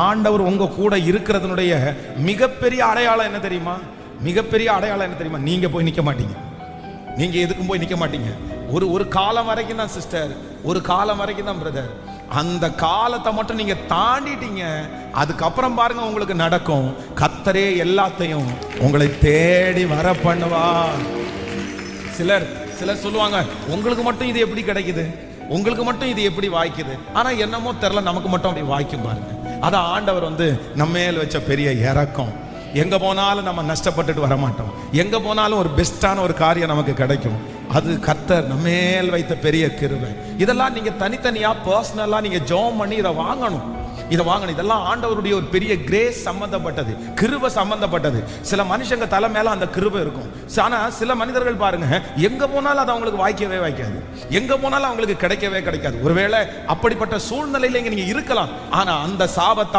ஆண்டவர் உங்க கூட இருக்கிறதுனுடைய மிகப்பெரிய அடையாளம் என்ன தெரியுமா? மிகப்பெரிய அடையாளம் என்ன தெரியுமா? நீங்க போய் நிக்க மாட்டீங்க. நீங்க எதுக்கும் போய் நிக்க மாட்டீங்க. ஒரு ஒரு காலம் வரைக்கும் தான் சிஸ்டர் ஒரு காலம் வரைக்கும் தான் பிரதர் அந்த காலத்தை மட்டும் நீங்க தாண்டிட்டீங்க. அதுக்கப்புறம் பாருங்க உங்களுக்கு நடக்கும். கத்தரே எல்லாத்தையும் உங்களை தேடி வர பண்ணுவா. சிலர் சிலர் சொல்லுவாங்க உங்களுக்கு மட்டும் இது எப்படி கிடைக்குது? உங்களுக்கு மட்டும் இது எப்படி வாய்க்குது? ஆனா என்னமோ தெரியல நமக்கு மட்டும் அப்படி வாய்க்கும் பாருங்க. அதான் ஆண்டவர் வந்து நம்ம மேல் வச்ச பெரிய இறக்கம். எங்க போனாலும் நம்ம நஷ்டப்பட்டுட்டு வர மாட்டோம் எங்க போனாலும் ஒரு பெஸ்டான ஒரு காரியம் நமக்கு கிடைக்கும். அது கர்த்தர் நம்ம மேல் வைத்த பெரிய கிருவை இதெல்லாம் நீங்க தனித்தனியா பர்சனலா நீங்க ஜோம் பண்ணி இதை வாங்கணும். இதை வாங்கணும் இதெல்லாம் ஆண்டவருடைய ஒரு பெரிய கிரேஸ் சம்பந்தப்பட்டது கிருப சம்பந்தப்பட்டது. சில மனுஷங்க தலை மேல அந்த கிருப இருக்கும். ஆனா சில மனிதர்கள் பாருங்க எங்க போனாலும் அது அவங்களுக்கு வாய்க்கவே வாய்க்காது. எங்க போனாலும் அவங்களுக்கு கிடைக்கவே கிடைக்காது. ஒருவேளை அப்படிப்பட்ட சூழ்நிலையில இங்க நீங்க இருக்கலாம் ஆனா அந்த சாபத்தை